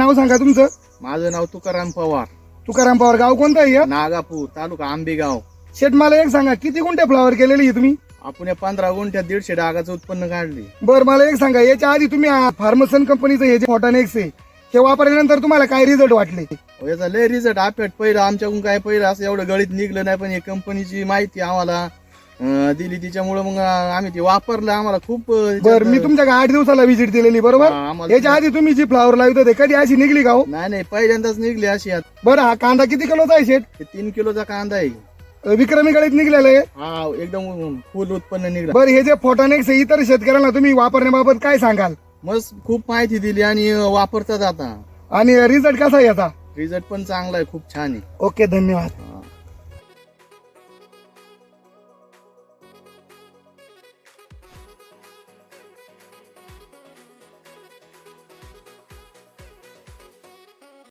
नाव सांगा तुमचं? माझं नाव तुकाराम पवार. तुकाराम पवार गाव कोणतं आहे हे? नागापूर तालुका आंबेगाव. शेट मला एक सांगा किती गुंठे फ्लावर केलेली आहे तुम्ही? आपण या पंधरा गुंठ्यात दीडशे डागाचं उत्पन्न काढले. बर मला एक सांगा याच्या आधी तुम्ही फार्मसन कंपनीचं हे जे फॉटानेक्स आहे हे वापरल्यानंतर तुम्हाला काय रिझल्ट वाटले? अहो, याचा लय रिझल्ट आपेट पहिलं आमच्याकडून काय पहिलं असं एवढं गळीत निघलं नाही पण हे कंपनीची माहिती आम्हाला अं, दिली तिच्यामुळे मग आम्ही ते वापरलं. आम्हाला खूप अं, बर मी तुमच्या आठ दिवसाला व्हिजिट दिलेली बरोबर? आम्हाला- याच्या आधी तुम्ही जी फ्लावर लावत होते कधी अशी निघली का हो? नाही नाही पहिल्यांदाच निघली अशी आत. बरं हा कांदा किती किलोचा आहे शेट हे तीन किलोचा कांदा आहे. विक्रमी गळीत निघलेला आहे. हा एकदम फुल उत्पन्न निघलं. बरं हे जे फोटोनेक्स आहे इतर शेतकऱ्यांना तुम्ही वापरण्याबाबत काय सांगाल? मस्त खूप माहिती दिली आणि अं, वापरतात आता. आणि रिझल्ट कसा आहे याचा? रिझल्ट पण चांगला आहे खूप छान आहे. ओके धन्यवाद.